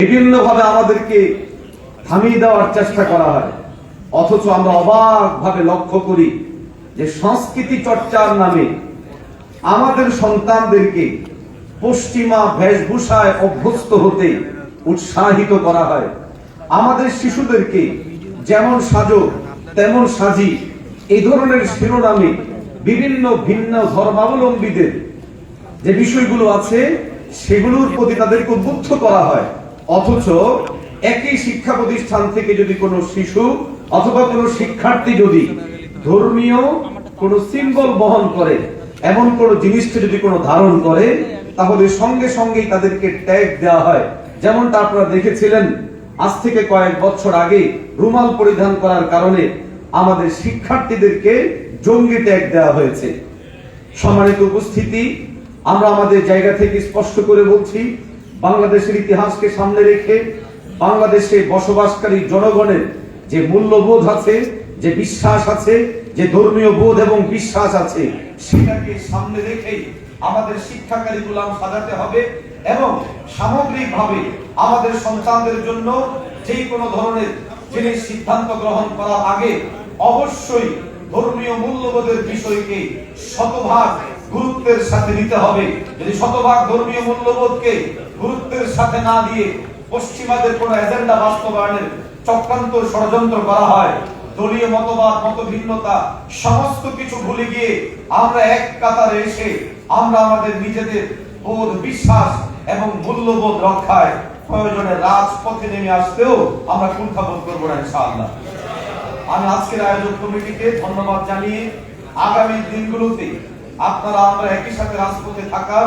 বিভিন্ন ভাবে আমাদেরকে থামিয়ে দেওয়ার চেষ্টা করা হয়। অথচ আমরা অবাক ভাবে লক্ষ্য করি যে সংস্কৃতি চর্চার নামে আমাদের সন্তানদেরকে পশ্চিমা বেশভূষায় অভ্যস্ত হতে উৎসাহিত করা হয়। আমাদের শিশুদেরকে যেমন সাজো, তেমন সাজি এই ধরনের শিরোনামে বিভিন্ন ভিন্ন ধর্মাবলম্বীদের যে বিষয়গুলো আছে, সেগুলোর প্রতি তাদেরকে উদ্বুদ্ধ করা হয়। অথচ একই শিক্ষা প্রতিষ্ঠান থেকে যদি কোনো শিশু অথবা কোনো শিক্ষার্থী যদি ধর্মীয় কোনো সিম্বল বহন করে, এমন কোন জিনিসকে যদি কোনো ধারণ করে, তাহলে সঙ্গে সঙ্গেই তাদেরকে ট্যাগ দেওয়া হয়। যেমনটা আপনারা দেখেছিলেন, আজ থেকে কয়েক বছর আগে রুমাল পরিধান করার কারণে আমাদের শিক্ষার্থীদেরকে জঙ্গি ট্যাগ দেওয়া হয়েছে। সম্মানিত উপস্থিতি, আমরা আমাদের জায়গা থেকে স্পষ্ট করে বলছি বাংলাদেশের ইতিহাসকে সামনে রেখে বাংলাদেশে বসবাসকারী জনগণের যে মূল্যবোধ আছে, যে বিশ্বাস আছে, যে ধর্মীয় বোধ এবং বিশ্বাস আছে, সেটাকে সামনে রেখেই আমাদের শিক্ষা কারিকুলাম সাজাতে হবে এবং সামগ্রিকভাবে আমাদের সন্তানদের জন্য যে কোনো ধরনের জিনিস সিদ্ধান্ত গ্রহণ করার আগে অবশ্যই ধর্মীয় মূল্যবোধের বিষয়কে শতভাগ গুরুত্বের সাথে নিতে হবে। যদি শতভাগ ধর্মীয় মূল্যবোধকে গুরুত্বের সাথে না দিয়ে পশ্চিমাদের কোন এজেন্ডা বাস্তবায়নের চক্রান্ত ষড়যন্ত্র করা হয়। দলীয় মতবাদ মত ভিন্নতা সমস্ত কিছু ভুলে গিয়ে আমরা এক কাতারে এসে আমরা আমাদের নিজেদের বোধ, বিশ্বাস এবং মূল্যবোধ রক্ষায় প্রয়োজনে রাজপথে নেমে আসতেও আমরা কুণ্ঠাবোধ করব না, ইনশাআল্লাহ। আমি আজকের আয়োজক কমিটিকে ধন্যবাদ জানিয়ে আগামী দিনগুলোতে আপনারা আমরা একই সাথে রাজপথে থাকার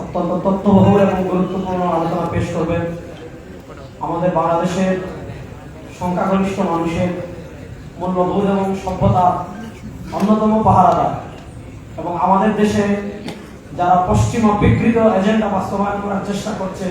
অত্যন্ত তথ্যবহুল এবং গুরুত্বপূর্ণ আলোচনা পেশ করবেন আমাদের বাংলাদেশের সংখ্যাগরিষ্ঠ মানুষের মূল্যবোধ এবং সভ্যতা অন্যতম পাহারাদার। এবং আমাদের দেশে যারা পশ্চিমা বিকৃত এজেন্ডা বাস্তবায়ন করার চেষ্টা করছে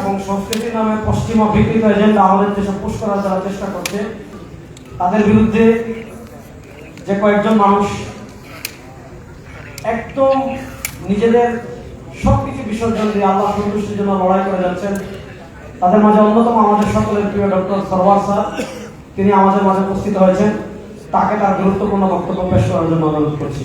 এবং সংস্কৃতির নামে পশ্চিমা বিকৃত এজেন্ডা আমাদের দেশে পুশ করার যারা চেষ্টা করছে, তাদের বিরুদ্ধে যে কয়েকজন মানুষ একদম নিজেদের বিসর্জন দিয়ে আল্লাহ সন্তুষ্টির জন্য লড়াই করে যাচ্ছেন। তাদের মাঝে অন্যতম আমাদের সকলের প্রিয় ডক্টর সরওয়ার স্যার, তিনি আমাদের মাঝে উপস্থিত হয়েছেন। তাকে তার গুরুত্বপূর্ণ বক্তব্য পেশ করার জন্য অনুরোধ করছি।